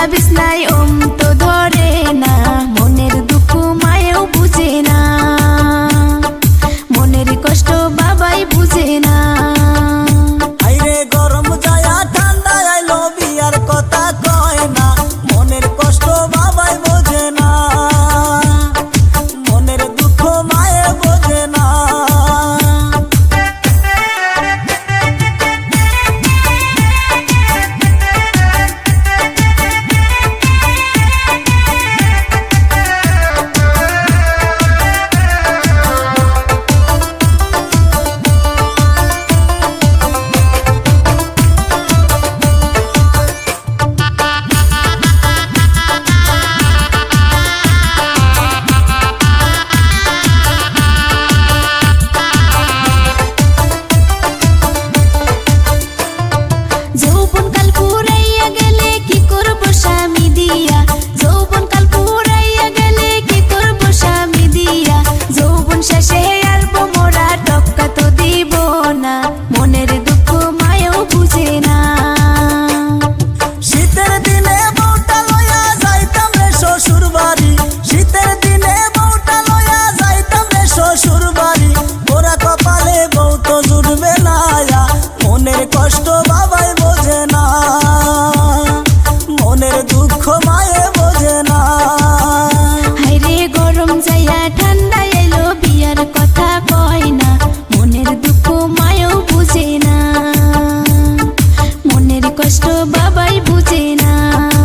জ্বালা বিছনায় ধরে না। মনের দুঃখ মায়েও বুঝে না। মনের কষ্ট বাবাই বুঝে না। বাবাই বুঝে না।